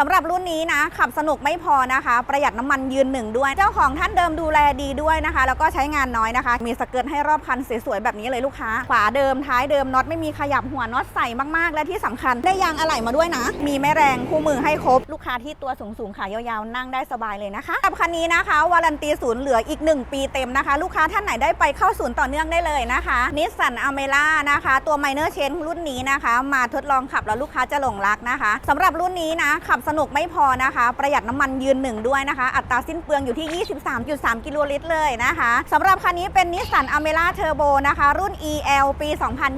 สำหรับรุ่นนี้นะ ขับสนุกไม่พอนะคะ ประหยัดน้ำมันยืนหนึ่งด้วย เจ้าของท่านเดิมดูแลดีด้วยนะคะ แล้วก็ใช้งานน้อยนะคะ มีสเกิร์ตให้รอบคันสวยๆแบบนี้เลยลูกค้า ขวาเดิมท้ายเดิมน็อตไม่มีขยับหัวน็อตใส่มากๆ และที่สำคัญได้ยางอะไหล่มาด้วยนะ มีแม่แรงคู่มือให้ครบ ลูกค้าที่ตัวสูงๆขายาวๆนั่งได้สบายเลยนะคะกับคันนี้นะคะวารันตีศูนย์เหลืออีก 1 ปีเต็มนะคะ ลูกค้าท่านไหนได้ไปเข้าศูนย์ต่อเนื่องได้เลยนะคะนิสสันอเมร่านะคะ ตัวไมเนอร์เชนรุ่นนี้นะคะ มาทดลองขับแล้วลูกค้าจะหลงรักนะคะสำหรับรุ่นนี้นะขับสนุกไม่พอนะคะ ประหยัดน้ำมันยืนหนึ่งด้วยนะคะ อัตราสิ้นเปลืองอยู่ที่ 23.3 กิโลลิตรเลยนะคะสำหรับคันนี้เป็นนิสสันอเมร่าเทอร์โบนะคะ รุ่น EL ปี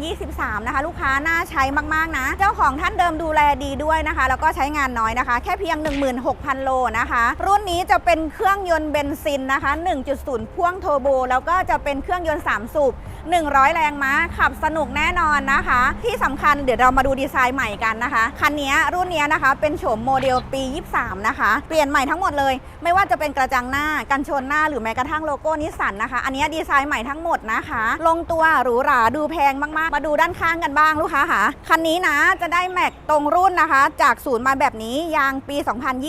2023 นะคะ ลูกค้าน่าใช้มาก ๆ นะ เจ้าของท่านเดิมดูแลดีด้วยนะคะ แล้วก็ใช้งานน้อยนะคะ แค่เพียง 16,000 โลนะคะ รุ่นนี้จะเป็นเครื่องยนต์เบนซินนะคะ 1.0 พ่วงโทอร์โบแล้วก็จะเป็นเครื่องยนต์ 3 สูบ100 แรงม้าขับสนุกแน่นอนนะคะ ที่สำคัญเดี๋ยวเรามาดูดีไซน์ใหม่กันนะคะ คันนี้รุ่นนี้นะคะเป็นโฉมโมเดลปี 23 นะคะ เปลี่ยนใหม่ทั้งหมดเลย ไม่ว่าจะเป็นกระจังหน้ากันชนหน้าหรือแม้กระทั่งโลโก้นิสสันนะคะ อันนี้ดีไซน์ใหม่ทั้งหมดนะคะ ลงตัวหรูหราดูแพงมากๆ มาดูด้านข้างกันบ้างลูกค้าค่ะคันนี้นะจะได้แม็กตรงรุ่นนะคะ จากศูนย์มาแบบนี้ยางปี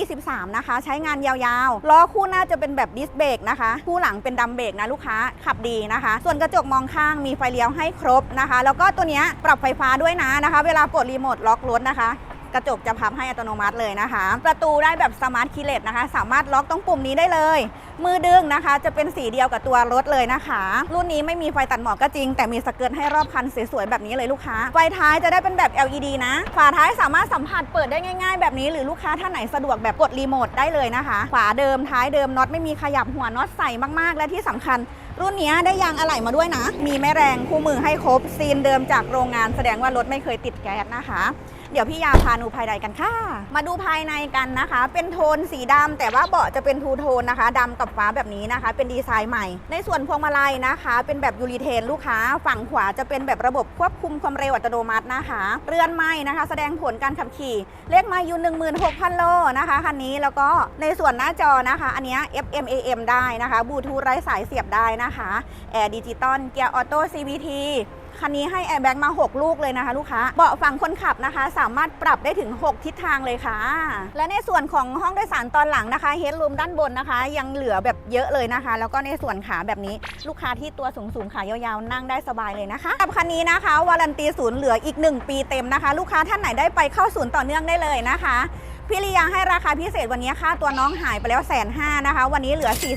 2023 นะคะ ใช้งานยาวๆล้อคู่หน้าจะเป็นแบบดิสเบรกนะคะ คู่หลังเป็นดัมเบรกนะลูกค้าขับดีนะคะ ส่วนกระจกมองข้างมีไฟเลี้ยวให้ครบนะคะ แล้วก็ตัวนี้ปรับไฟฟ้าด้วยนะนะคะ เวลากดรีโมทล็อกรถนะคะ กระจกจะพับให้อัตโนมัติเลยนะคะ ประตูได้แบบสมาร์ทคีเลตนะคะ สามารถล็อกตรงปุ่มนี้ได้เลย มือดึงนะคะ จะเป็นสีเดียวกับตัวรถเลยนะคะ รุ่นนี้ไม่มีไฟตัดหมอกก็จริง แต่มีสเกิร์ตให้รอบคันสวยๆแบบนี้เลยลูกค้า ไฟท้ายจะได้เป็นแบบ LED นะ ฝาท้ายสามารถสัมผัสเปิดได้ง่าย ๆ แบบนี้ หรือลูกค้าท่านไหนสะดวกแบบกดรีโมทได้เลยนะคะฝาเดิมท้ายเดิมน็อตไม่มีขยับหัวน็อตใส่มากๆ และที่สำคัญรุ่นนี้ได้ยางอะไหล่มาด้วยนะ มีแม่แรงคู่มือให้ครบซีนเดิมจากโรงงานแสดงว่ารถไม่เคยติดแก๊สนะคะ เดี๋ยวพี่ยาพาดูภายในกันค่ะ มาดูภายในกันนะคะ เป็นโทนสีดำแต่ว่าเบาะจะเป็นทูโทนนะคะดำกับฟ้าแบบนี้นะคะ เป็นดีไซน์ใหม่ ในส่วนพวงมาลัยนะคะ เป็นแบบยูริเทนลูกค้า ฝั่งขวาจะเป็นแบบระบบควบคุมความเร็วอัตโนมัตินะคะ เรือนไม้นะคะ แสดงผลการขับขี่ เลขไมาอยู่16,000 โลนะคะคันนี้แล้วก็ในส่วนหน้าจอนะคะ อันนี้ FM AM ได้นะคะบลูทูธไร้สายเสียบได้นะคะแอร์ดิจิตอลเกียร์ออโต้ CVT คันนี้ให้แอร์แบ็กมา 6 ลูกเลยนะคะลูกค้า เบาะฝั่งคนขับนะคะ สามารถปรับได้ถึง 6 ทิศทางเลยค่ะ และในส่วนของห้องโดยสารตอนหลังนะคะเฮดรูมด้านบนนะคะ ยังเหลือแบบเยอะเลยนะคะ แล้วก็ในส่วนขาแบบนี้ลูกค้าที่ตัวสูงสูงขายาวๆ นั่งได้สบายเลยนะคะกับคันนี้นะคะวารันตีศูนย์เหลืออีก 1 ปีเต็มนะคะ ลูกค้าท่านไหนได้ไปเข้าศูนย์ต่อเนื่องได้เลยนะคะ พี่ลียาให้ราคาพิเศษวันนี้ค่าตัวน้องหายไปแล้วแสนห้านะคะ วันนี้เหลือ 4 3 9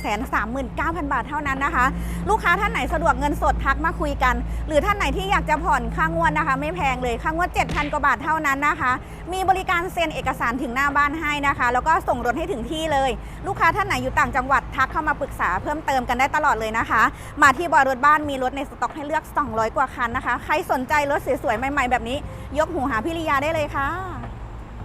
0 0 0 บาทเท่านั้นนะคะ ลูกค้าท่านไหนสะดวกเงินสดทักมาคุยกัน หรือท่านไหนที่อยากจะผ่อนค่างวดนะคะ ไม่แพงเลยค่างวด 7,000 กว่าบาทเท่านั้นนะคะ มีบริการเซ็นเอกสารถึงหน้าบ้านให้นะคะ แล้วก็ส่งรถให้ถึงที่เลย ลูกค้าท่านไหนอยู่ต่างจังหวัดทักเข้ามาปรึกษาเพิ่มเติมกันได้ตลอดเลยนะคะ มาที่บอยรถบ้านมีรถในสต็อกให้เลือก 200 กว่าคันนะคะ ใครสนใจรถสวยๆใหม่ ๆ แบบนี้ ยกหูหาพี่ลียาได้เลยค่ะ